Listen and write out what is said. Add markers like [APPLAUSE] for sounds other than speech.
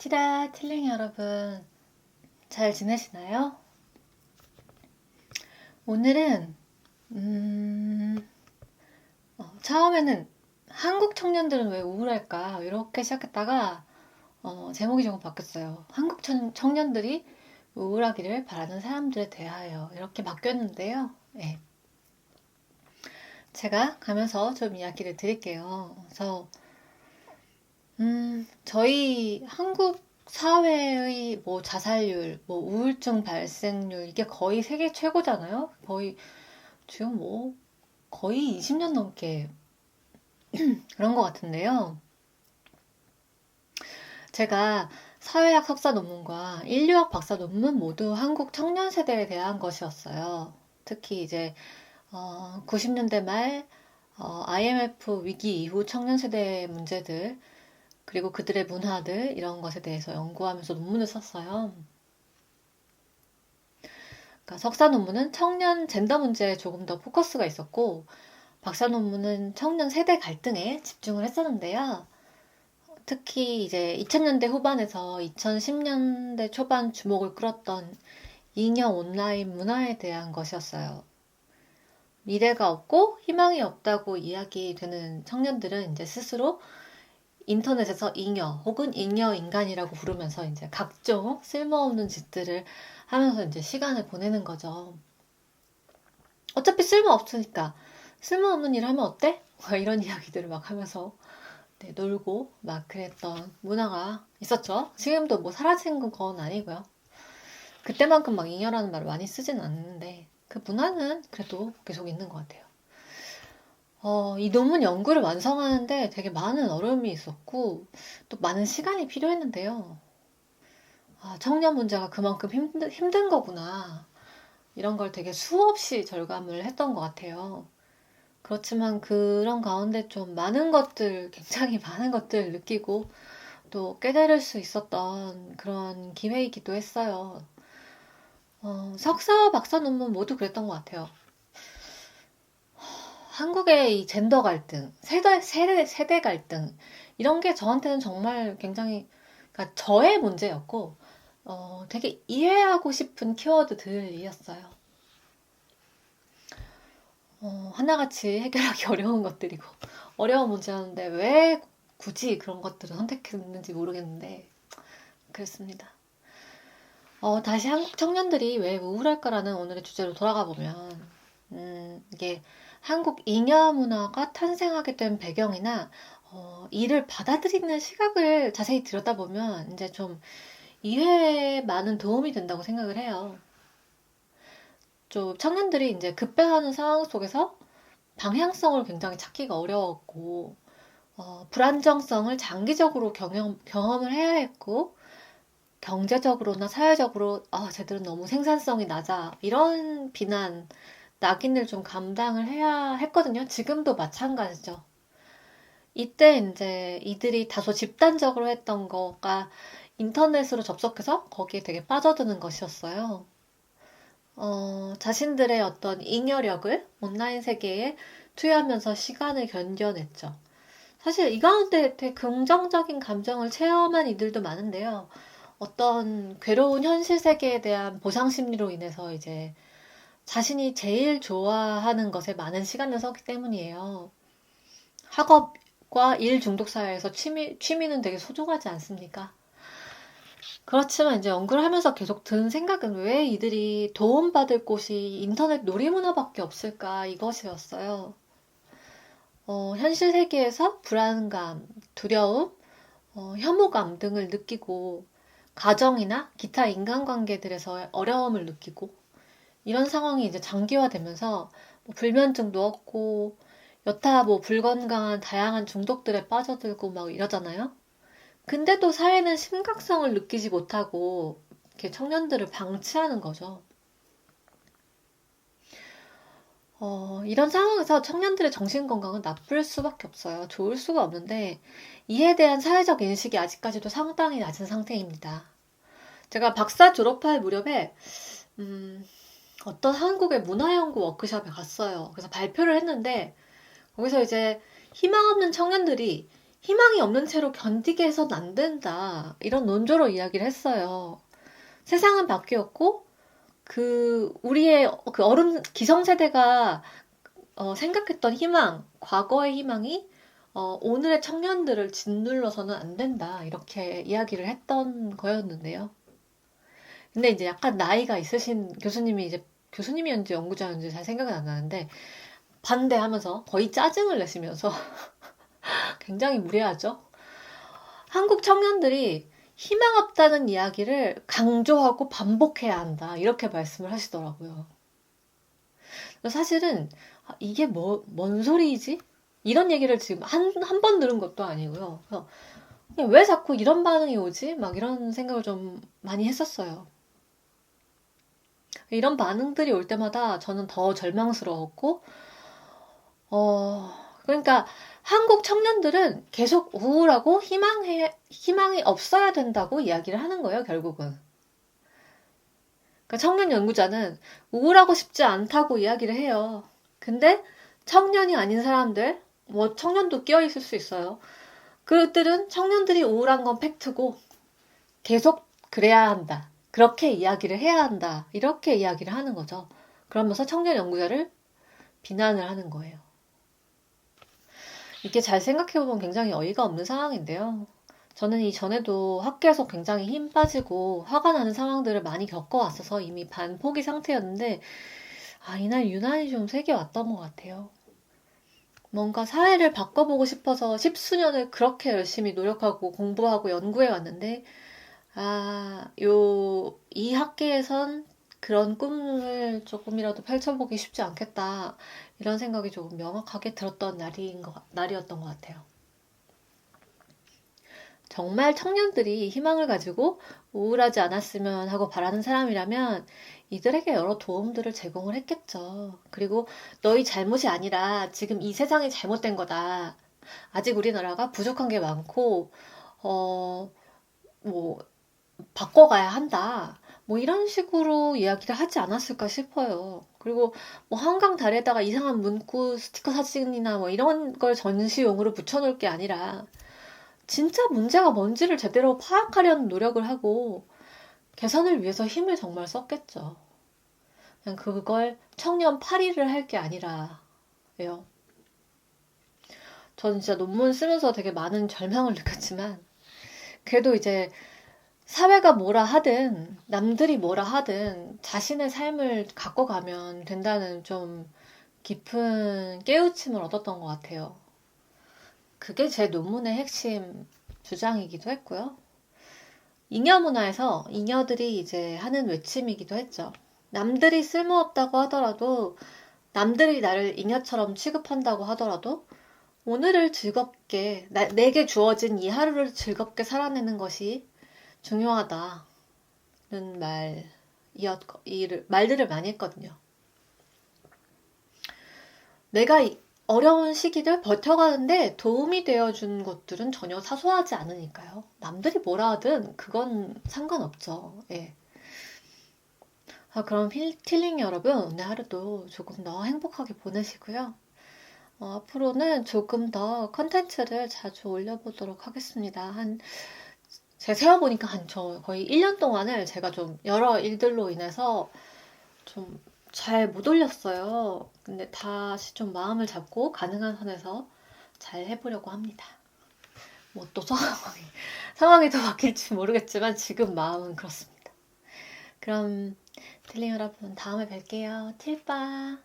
티다 틸링 여러분 잘 지내시나요? 오늘은 음, 어, 처음에는 한국 청년들은 왜 우울할까 이렇게 시작했다가 어, 제목이 조금 바뀌었어요. 한국 청, 청년들이 우울하기를 바라는 사람들에 대하여 이렇게 바뀌었는데요. 네. 제가 가면서 좀 이야기를 드릴게요. 그래서 음, 저희 한국 사회의 뭐 자살률, 뭐 우울증 발생률 이게 거의 세계 최고잖아요. 거의 지금 뭐 거의 20년 넘게 [CLEARS THROAT] 그런 것 같은데요. 제가 사회학 석사 논문과 인류학 박사 논문 모두 한국 청년 세대에 대한 것이었어요. 특히 이제 어, 90년대 말 어, IMF 위기 이후 청년 세대의 문제들 그리고 그들의 문화들 이런 것에 대해서 연구하면서 논문을 썼어요. 그러니까 석사 논문은 청년 젠더 문제에 조금 더 포커스가 있었고 박사 논문은 청년 세대 갈등에 집중을 했었는데요. 특히 이제 2000년대 후반에서 2010년대 초반 주목을 끌었던 잉여 온라인 문화에 대한 것이었어요. 미래가 없고 희망이 없다고 이야기되는 청년들은 이제 스스로 인터넷에서 잉여 혹은 잉여 인간이라고 부르면서 이제 각종 쓸모없는 짓들을 하면서 이제 시간을 보내는 거죠. 어차피 쓸모 없으니까 쓸모없는 일 하면 어때? 이런 [LAUGHS] 이야기들을 막 하면서 네, 놀고 막 그랬던 문화가 있었죠. 지금도 뭐 사라진 건 아니고요. 그때만큼 막 잉여라는 말을 많이 쓰진 않는데 그 문화는 그래도 계속 있는 것 같아요. 어, 이 논문 연구를 완성하는데 되게 많은 어려움이 있었고 또 많은 시간이 필요했는데요. 아, 청년 문제가 그만큼 힘든, 힘든 거구나. 이런 걸 되게 수없이 절감을 했던 것 같아요. 그렇지만 그런 가운데 좀 많은 것들, 굉장히 많은 것들 느끼고 또 깨달을 수 있었던 그런 기회이기도 했어요. 어, 석사, 박사 논문 모두 그랬던 것 같아요. 한국의 이 젠더 갈등, 세대, 세대, 세대 갈등, 이런 게 저한테는 정말 굉장히, 그러니까 저의 문제였고, 어, 되게 이해하고 싶은 키워드들이었어요. 어, 하나같이 해결하기 [LAUGHS] 어려운 것들이고 어려운 문제였는데 왜 굳이 그런 것들을 선택했는지 모르겠는데 그랬습니다. 어, 다시 한국 청년들이 왜 우울할까라는 오늘의 주제로 돌아가 보면 음, 이게 한국 잉여 문화가 탄생하게 된 배경이나 어, 이를 받아들이는 시각을 자세히 들여다보면 이제 좀 이해에 많은 도움이 된다고 생각을 해요. 좀 청년들이 이제 급변하는 상황 속에서 방향성을 굉장히 찾기가 어려웠고 어, 불안정성을 장기적으로 경험, 경험을 해야 했고 경제적으로나 사회적으로 아 쟤들은 너무 생산성이 낮아 이런 비난 낙인을 좀 감당을 해야 했거든요. 지금도 마찬가지죠. 이때 이제 이들이 다소 집단적으로 했던 거가 인터넷으로 접속해서 거기에 되게 빠져드는 것이었어요. 어, 자신들의 어떤 잉여력을 온라인 세계에 투여하면서 시간을 견뎌냈죠. 사실 이 가운데 되게 긍정적인 감정을 체험한 이들도 많은데요. 어떤 괴로운 현실 세계에 대한 보상 심리로 인해서 이제 자신이 제일 좋아하는 것에 많은 시간을 썼기 때문이에요. 학업과 일 중독 사회에서 취미, 취미는 되게 소중하지 않습니까? 그렇지만 이제 연구를 하면서 계속 든 생각은 왜 이들이 도움받을 곳이 인터넷 놀이문화밖에 없을까 이것이었어요. 어, 현실 세계에서 불안감, 두려움, 어, 혐오감 등을 느끼고 가정이나 기타 인간관계들에서 어려움을 느끼고 이런 상황이 이제 장기화되면서 뭐 불면증도 얻고 여타 뭐 불건강한 다양한 중독들에 빠져들고 막 이러잖아요. 근데도 사회는 심각성을 느끼지 못하고 이렇게 청년들을 방치하는 거죠. 어, 이런 상황에서 청년들의 정신 건강은 나쁠 수밖에 없어요. 좋을 수가 없는데, 이에 대한 사회적 인식이 아직까지도 상당히 낮은 상태입니다. 제가 박사 졸업할 무렵에, 음, 어떤 한국의 문화연구 워크숍에 갔어요. 그래서 발표를 했는데, 거기서 이제 희망 없는 청년들이 희망이 없는 채로 견디게 해서는 안 된다. 이런 논조로 이야기를 했어요. 세상은 바뀌었고, 그, 우리의 그 어른, 기성세대가 어, 생각했던 희망, 과거의 희망이 어, 오늘의 청년들을 짓눌러서는 안 된다. 이렇게 이야기를 했던 거였는데요. 근데 이제 약간 나이가 있으신 교수님이 이제 교수님이었는지 연구자였는지 잘 생각은 안 나는데 반대하면서 거의 짜증을 내시면서 [LAUGHS] 굉장히 무례하죠. 한국 청년들이 희망 없다는 이야기를 강조하고 반복해야 한다. 이렇게 말씀을 하시더라고요. 사실은 아, 이게 뭐, 뭔 소리이지? 이런 얘기를 지금 한, 한 번 들은 것도 아니고요. 왜 자꾸 이런 반응이 오지? 막 이런 생각을 좀 많이 했었어요. 이런 반응들이 올 때마다 저는 더 절망스러웠고, 어, 그러니까 한국 청년들은 계속 우울하고 희망해, 희망이 없어야 된다고 이야기를 하는 거예요, 결국은. 그러니까 청년 연구자는 우울하고 싶지 않다고 이야기를 해요. 근데 청년이 아닌 사람들, 뭐 청년도 끼어 있을 수 있어요. 그들은 청년들이 우울한 건 팩트고 계속 그래야 한다. 그렇게 이야기를 해야 한다. 이렇게 이야기를 하는 거죠. 그러면서 청년 연구자를 비난을 하는 거예요. 이게 잘 생각해보면 굉장히 어이가 없는 상황인데요. 저는 이전에도 학교에서 굉장히 힘 빠지고 화가 나는 상황들을 많이 겪어왔어서 이미 반포기 상태였는데, 아, 이날 유난히 좀 세게 왔던 것 같아요. 뭔가 사회를 바꿔보고 싶어서 십수년을 그렇게 열심히 노력하고 공부하고 연구해 왔는데, 아, 요, 이 학계에선 그런 꿈을 조금이라도 펼쳐보기 쉽지 않겠다. 이런 생각이 조금 명확하게 들었던 날인 것, 날이었던 것 같아요. 정말 청년들이 희망을 가지고 우울하지 않았으면 하고 바라는 사람이라면 이들에게 여러 도움들을 제공을 했겠죠. 그리고 너희 잘못이 아니라 지금 이 세상이 잘못된 거다. 아직 우리나라가 부족한 게 많고, 어, 뭐, 바꿔가야 한다. 뭐 이런 식으로 이야기를 하지 않았을까 싶어요. 그리고 뭐 한강 다리에다가 이상한 문구 스티커 사진이나 뭐 이런 걸 전시용으로 붙여놓을 게 아니라 진짜 문제가 뭔지를 제대로 파악하려는 노력을 하고 개선을 위해서 힘을 정말 썼겠죠. 그냥 그걸 청년 파리를 할 게 아니라요. 저는 진짜 논문 쓰면서 되게 많은 절망을 느꼈지만 그래도 이제 사회가 뭐라 하든 남들이 뭐라 하든 자신의 삶을 갖고 가면 된다는 좀 깊은 깨우침을 얻었던 것 같아요. 그게 제 논문의 핵심 주장이기도 했고요. 잉여 문화에서 잉여들이 이제 하는 외침이기도 했죠. 남들이 쓸모없다고 하더라도 남들이 나를 잉여처럼 취급한다고 하더라도 오늘을 즐겁게 나, 내게 주어진 이 하루를 즐겁게 살아내는 것이 중요하다는 말 이었 이 말들을 많이 했거든요. 내가 어려운 시기를 버텨가는데 도움이 되어준 것들은 전혀 사소하지 않으니까요. 남들이 뭐라 하든 그건 상관없죠. 예. 아, 그럼 틸링 여러분, 오늘 하루도 조금 더 행복하게 보내시고요. 어, 앞으로는 조금 더 컨텐츠를 자주 올려보도록 하겠습니다. 한, 제가 세어보니까 한 저 거의 1년 동안을 제가 좀 여러 일들로 인해서 좀 잘 못 올렸어요. 근데 다시 좀 마음을 잡고 가능한 선에서 잘 해보려고 합니다. 뭐 또 상황이, [LAUGHS] 상황이 더 바뀔지 모르겠지만 지금 마음은 그렇습니다. 그럼 딜링 여러분 다음에 뵐게요. 틸빠.